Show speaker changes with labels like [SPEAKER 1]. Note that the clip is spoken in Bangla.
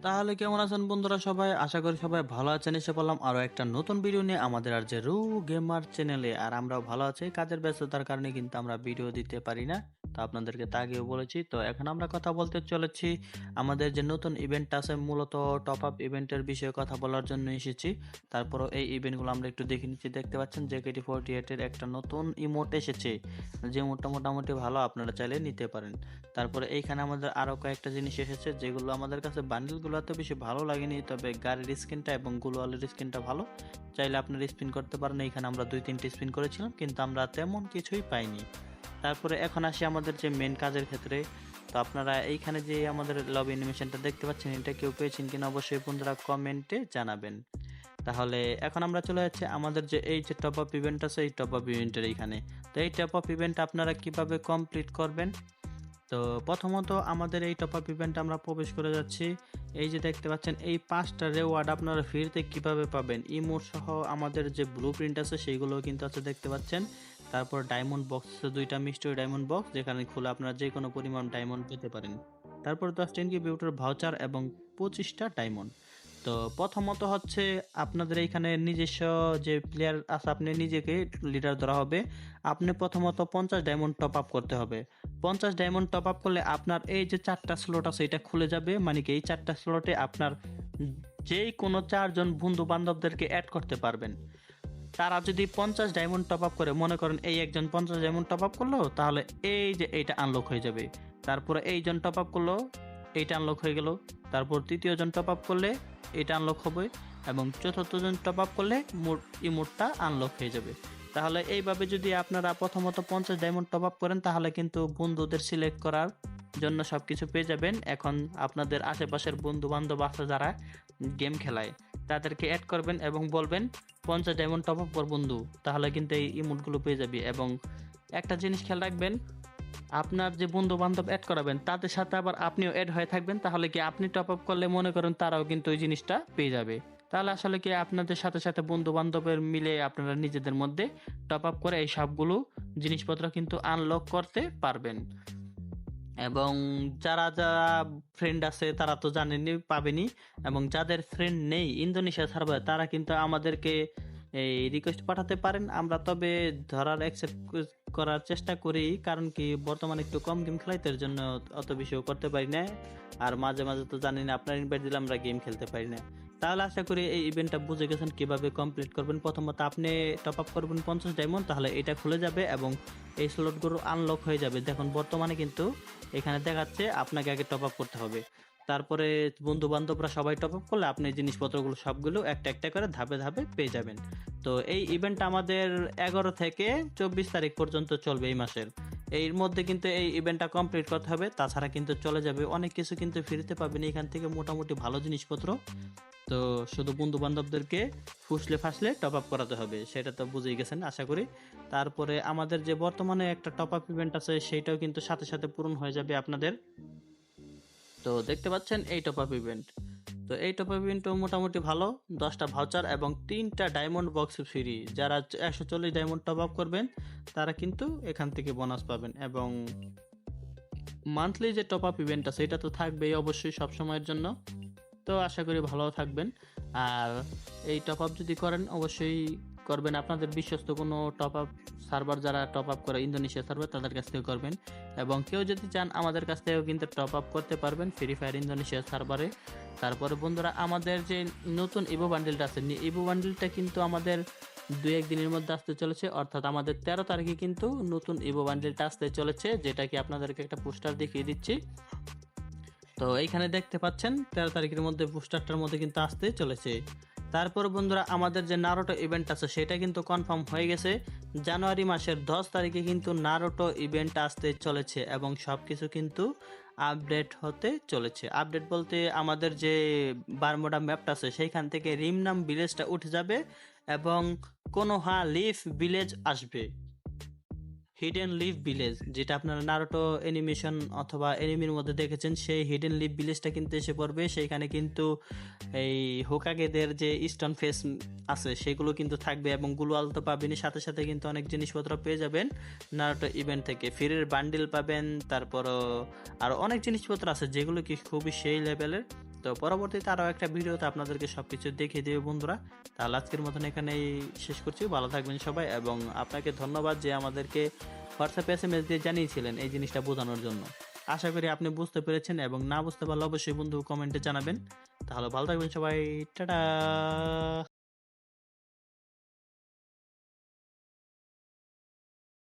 [SPEAKER 1] তাহলে কেমন আছেন বন্ধুরা সবাই? আশা করি সবাই ভালো আছেন। এসে বললাম আরও একটা নতুন ভিডিও নিয়ে আমাদের আর যে রু গেমার চ্যানেলে আর আমরাও ভালো আছি, কাজের ব্যস্ততার কারণে কিন্তু আমরা ভিডিও দিতে পারি না। তো আপনাদেরকে তা আগেও বলেছি। তো এখন আমরা কথা বলতে চলেছি আমাদের যে নতুন ইভেন্ট আছে, মূলত টপ আপ ইভেন্টের বিষয়ে কথা বলার জন্য এসেছি। তারপরও এই ইভেন্টগুলো আমরা একটু দেখে নিচ্ছি। দেখতে পাচ্ছেন যে কেটি ফোরটি এইটের একটা নতুন ইমোট এসেছে। যে ইমোটটা মোটামুটি ভালো, আপনারা চাইলে নিতে পারেন। তারপরে এইখানে আমাদের আরও কয়েকটা জিনিস এসেছে, যেগুলো আমাদের কাছে বান্ডিলগুলো এত বেশি ভালো লাগেনি। তবে গাড়ির স্ক্রিনটা এবং গুলোয়ালের স্কিনটা ভালো। চাইলে আপনারা স্পিন করতে পারেন। এইখানে আমরা দুই তিনটি স্পিন করেছিলাম, কিন্তু আমরা তেমন কিছুই পাইনি। তারপরে এখন আসি আমাদের যে মেন কাজের ক্ষেত্রে। তো আপনারা এইখানে যে আমাদের লব অ্যানিমেশনটা দেখতে পাচ্ছেন, এটা কেউ পেয়েছেন কিনা অবশ্যই বন্ধুরা কমেন্টে জানাবেন। তাহলে এখন আমরা চলে যাচ্ছি আমাদের যে এই যে টপ আপ ইভেন্ট আছে, এই টপ আপ ইভেন্টের এইখানে। তো এই টপ আপ ইভেন্ট আপনারা কীভাবে কমপ্লিট করবেন? তো প্রথমত আমাদের এই টপ আপ ইভেন্টে আমরা প্রবেশ করে যাচ্ছি। এই যে দেখতে পাচ্ছেন, এই পাঁচটা রেওয়ার্ড আপনারা ফ্রিতে কীভাবে পাবেন? ইমোট সহ আমাদের যে ব্লু প্রিন্ট আছে সেইগুলো কিন্তু আছে দেখতে পাচ্ছেন। তারপর ডায়মন্ড বক্স দুইটা মিস্টার ডায়মন্ড বক্স যেখানে খুলে আপনারা যে কোনো পরিমাণ ডায়মন্ড পেতে পারেন। তারপর দশ ইনকিউবেটর ভাউচার এবং পঁচিশটা ডায়মন্ড তো প্রথমত হচ্ছে আপনাদের এইখানে নিজস্ব যে প্লেয়ার আছে, আপনি নিজেকে লিডার ধরা হবে। আপনি প্রথমত পঞ্চাশ ডায়মন্ড টপ আপ করতে হবে। পঞ্চাশ ডায়মন্ড টপ আপ করলে আপনার এই যে চারটা স্লট আছে, এটা খুলে যাবে। মানে কি, এই চারটা স্লটে আপনার যেই কোনো চারজন বন্ধু বান্ধবদেরকে অ্যাড করতে পারবেন। তারা যদি পঞ্চাশ ডায়মন্ড টপ আপ করে, মনে করেন এই একজন পঞ্চাশ ডায়মন্ড টপ আপ করল, তাহলে এই যে এইটা আনলক হয়ে যাবে। তারপরে এইজন টপ আপ করল, এইটা আনলক হয়ে গেল। তারপর তৃতীয়জন টপ আপ করলে এটা আনলক হবে এবং চতুর্থজন টপ আপ করলে মোট ইমোটটা আনলক হয়ে যাবে। তাহলে এইভাবে যদি আপনারা প্রথমত পঞ্চাশ ডায়মন্ড টপ আপ করেন, তাহলে কিন্তু বন্ধুদের সিলেক্ট করার জন্য সব কিছু পেয়ে যাবেন। এখন আপনাদের আশেপাশের বন্ধু বান্ধব আছে যারা গেম খেলায়। তাদেরকে অ্যাড করবেন এবং বলবেন পঞ্চাশ ডায়মন্ড টপ আপ কর বন্ধু, তাহলে কিন্তু এই ইমোটগুলো পেয়ে যাবে। এবং একটা জিনিস খেয়াল রাখবেন, আপনার যে বন্ধু বান্ধব অ্যাড করাবেন, তাদের সাথে আবার আপনিও অ্যাড হয়ে থাকবেন, তাহলে কি আপনি টপ আপ করলে মনে করেন তারাও কিন্তু ওই জিনিসটা পেয়ে যাবে। তাহলে আসলে কি আপনাদের সাথে সাথে বন্ধু বান্ধবের মিলে আপনারা নিজেদের মধ্যে টপ আপ করে এই সবগুলো জিনিসপত্র কিন্তু আনলক করতে পারবেন। এবং যারা যারা ফ্রেন্ড আছে তারা তো জানেনি, পাবেনি। এবং যাদের ফ্রেন্ড নেই ইন্দোনেশিয়া সার্ভার তারা কিন্তু আমাদেরকে এই রিকোয়েস্ট পাঠাতে পারেন। আমরা তবে ধরার অ্যাকসেপ্ট করার চেষ্টা করি, কারণ কি বর্তমানে একটু কম গেম খেলাই তার জন্য অত বেশিও করতে পারি না। আর মাঝে মাঝে তো জানি না, আপনার ইনভাইট দিলে আমরা গেম খেলতে পারি না। তাহলে আশা করি এই ইভেন্টটা বুঝে গেছেন কীভাবে কমপ্লিট করবেন। প্রথমত আপনি টপ আপ করবেন পঞ্চাশ ডায়মন্ড তাহলে এটা খুলে যাবে এবং এই স্লটগুলো আনলক হয়ে যাবে। দেখুন, বর্তমানে কিন্তু এখানে দেখাচ্ছে আপনাকে আগে টপ আপ করতে হবে। তারপরে বন্ধু বান্ধবরা সবাই টপ আপ করলে আপনি জিনিসপত্রগুলো সবগুলো একটা একটা করে ধাপে ধাপে পেয়ে যাবেন। তো এই ইভেন্ট আমাদের এগারো থেকে চব্বিশ তারিখ পর্যন্ত চলবে এই মাসের। এর মধ্যে কিন্তু এই ইভেন্টটা কমপ্লিট করতে হবে। তাছাড়া কিন্তু চলে যাবে। অনেক কিছু কিন্তু ফিরতে পাবেন। এখান থেকে মোটামুটি ভালো জিনিসপত্র তো শুধু বন্ধু বান্ধবদেরকে ফুসলে ফাসলে টপ আপ করাতে হবে, সেটা তো বুঝেই গেছেন, আশা করি। তারপরে আমাদের যে বর্তমানে একটা টপ আপ ইভেন্ট আছে, সেইটাও কিন্তু সাথে সাথে পূরণ হয়ে যাবে আপনাদের। তো দেখতে পাচ্ছেন এই টপ আপ ইভেন্ট তো এই টপ আপ ইভেন্টও মোটামুটি ভালো, দশটা ভাউচার এবং তিনটা ডায়মন্ড বক্স ফ্রি যারা একশো চল্লিশ ডায়মন্ড টপ আপ করবেন, তারা কিন্তু এখান থেকে বোনাস পাবেন এবং মান্থলি যে টপ আপ ইভেন্ট আছে এটা তো থাকবেই অবশ্যই সব সময়ের জন্য। তো আশা করি ভালো থাকবেন। আর এই টপ আপ যদি করেন, অবশ্যই করবেন। আপনাদের বিশ্বস্ত কোনো টপ আপ সার্ভার যারা টপ আপ করে ইন্দোনেশিয়া সার্ভার তাদের কাছ থেকে করবেন। এবং কেউ যদি চান আমাদের কাছ থেকেও কিন্তু টপ আপ করতে পারবেন ফ্রি ফায়ার ইন্দোনেশিয়া সার্ভারে তারপরে বন্ধুরা, আমাদের যে নতুন ইভো বান্ডেলটা আছে ইভো বান্ডেলটা কিন্তু আমাদের দুই এক দিনের মধ্যে আসতে চলেছে। অর্থাৎ আমাদের তেরো তারিখে কিন্তু নতুন ইভো বান্ডেলটা আসতে চলেছে, যেটা কি আপনাদেরকে একটা পোস্টার দেখিয়ে দিচ্ছি। তো এইখানে দেখতে পাচ্ছেন, তেরো তারিখের মধ্যে পোস্টারটার মধ্যে কিন্তু আসতে চলেছে। তারপর বন্ধুরা, আমাদের যে নারোটো ইভেন্ট আছে, সেটা কিন্তু কনফার্ম হয়ে গেছে। জানুয়ারি মাসের দশ তারিখে কিন্তু নারোটো ইভেন্ট আসতে চলেছে এবং সব কিছু কিন্তু আপডেট হতে চলেছে। আপডেট বলতে আমাদের যে বারমোডা ম্যাপটা আছে, সেইখান থেকে রিমনাম ভিলেজটা উঠে যাবে এবং কোনোহা লিফ ভিলেজ আসবে। হিডেন লিভ ভিলেজ যেটা আপনারা নারোটো অ্যানিমেশন অথবা এনিমির মধ্যে দেখেছেন, সেই হিডেন লিভ ভিলেজটা কিন্তু এসে পড়বে। সেইখানে কিন্তু এই হোকাগেদের যে স্টোন ফেস আছে, সেগুলো কিন্তু থাকবে এবং গুলোয়াল তো পাবেনই। সাথে সাথে কিন্তু অনেক জিনিসপত্র পেয়ে যাবেন নারোটো ইভেন্ট থেকে। ফিরের বান্ডিল পাবেন, তারপরও আর অনেক জিনিসপত্র আছে, যেগুলো কি খুবই সেই লেভেলের তো পরবর্তীতে আরও একটা ভিডিওতে আপনাদেরকে সব কিছু দেখিয়ে দেবে বন্ধুরা। তাহলে আজকের মতন এখানেই শেষ করছি। ভালো থাকবেন সবাই এবং আপনাকে ধন্যবাদ যে আমাদেরকে হোয়াটসঅ্যাপে এস এম এস দিয়ে জানিয়েছিলেন এই জিনিসটা বোঝানোর জন্য। আশা করি আপনি বুঝতে পেরেছেন এবং না বুঝতে পারলে অবশ্যই বন্ধু কমেন্টে জানাবেন। তাহলে ভালো থাকবেন সবাই। টাটা!